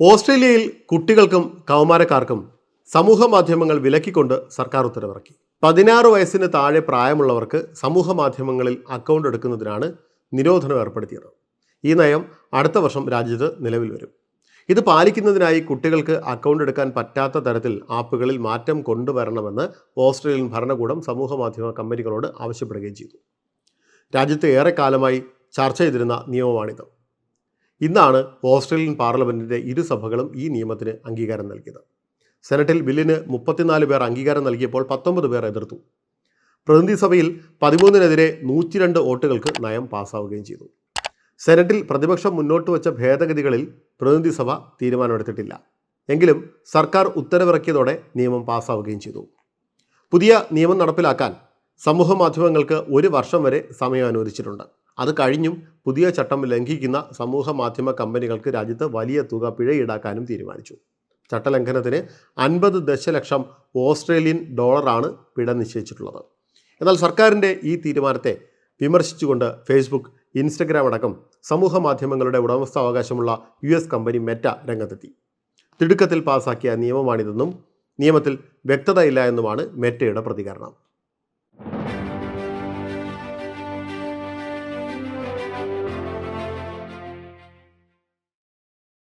ഓസ്ട്രേലിയയിൽ കുട്ടികൾക്കും കൗമാരക്കാർക്കും സമൂഹ മാധ്യമങ്ങൾ വിലക്കിക്കൊണ്ട് സർക്കാർ ഉത്തരവിറക്കി. പതിനാറ് വയസ്സിന് താഴെ പ്രായമുള്ളവർക്ക് സമൂഹ മാധ്യമങ്ങളിൽ അക്കൗണ്ട് എടുക്കുന്നതിനാണ് നിരോധനം ഏർപ്പെടുത്തിയത്. ഈ നയം അടുത്ത വർഷം രാജ്യത്ത് നിലവിൽ വരും. ഇത് പാലിക്കുന്നതിനായി കുട്ടികൾക്ക് അക്കൗണ്ട് എടുക്കാൻ പറ്റാത്ത തരത്തിൽ ആപ്പുകളിൽ മാറ്റം കൊണ്ടുവരണമെന്ന് ഓസ്ട്രേലിയൻ ഭരണകൂടം സമൂഹ മാധ്യമ കമ്പനികളോട് ആവശ്യപ്പെടുകയും ചെയ്തു. രാജ്യത്ത് ഏറെക്കാലമായി ചർച്ച ചെയ്തിരുന്ന നിയമമാണിത്. ഇന്നാണ് ഓസ്ട്രേലിയൻ പാർലമെന്റിന്റെ ഇരുസഭകളും ഈ നിയമത്തിന് അംഗീകാരം നൽകിയത്. സെനറ്റിൽ ബില്ലിന് മുപ്പത്തിനാല് പേർ അംഗീകാരം നൽകിയപ്പോൾ പത്തൊമ്പത് പേർ എതിർത്തു. പ്രതിനിധി സഭയിൽ പതിമൂന്നിനെതിരെ നൂറ്റിരണ്ട് വോട്ടുകൾക്ക് നയം പാസ്സാവുകയും ചെയ്തു. സെനറ്റിൽ പ്രതിപക്ഷം മുന്നോട്ട് വച്ച ഭേദഗതികളിൽ പ്രതിനിധി സഭ തീരുമാനമെടുത്തിട്ടില്ല. എങ്കിലും സർക്കാർ ഉത്തരവിറക്കിയതോടെ നിയമം പാസ്സാവുകയും ചെയ്തു. പുതിയ നിയമം നടപ്പിലാക്കാൻ സമൂഹ മാധ്യമങ്ങൾക്ക് ഒരു വർഷം വരെ സമയം അനുവദിച്ചിട്ടുണ്ട്. അത് കഴിഞ്ഞും പുതിയ ചട്ടം ലംഘിക്കുന്ന സമൂഹ മാധ്യമ കമ്പനികൾക്ക് രാജ്യത്ത് വലിയ തുക പിഴ ഈടാക്കാനും തീരുമാനിച്ചു. ചട്ടലംഘനത്തിന് അൻപത് ദശലക്ഷം ഓസ്ട്രേലിയൻ ഡോളറാണ് പിഴ നിശ്ചയിച്ചിട്ടുള്ളത്. എന്നാൽ സർക്കാരിന്റെ ഈ തീരുമാനത്തെ വിമർശിച്ചുകൊണ്ട് ഫേസ്ബുക്ക് ഇൻസ്റ്റഗ്രാം അടക്കം സമൂഹ മാധ്യമങ്ങളുടെ ഉടമസ്ഥാവകാശമുള്ള യു എസ് കമ്പനി മെറ്റ രംഗത്തെത്തി. തിടുക്കത്തിൽ പാസാക്കിയ നിയമമാണിതെന്നും നിയമത്തിൽ വ്യക്തതയില്ല എന്നുമാണ് മെറ്റയുടെ പ്രതികരണം.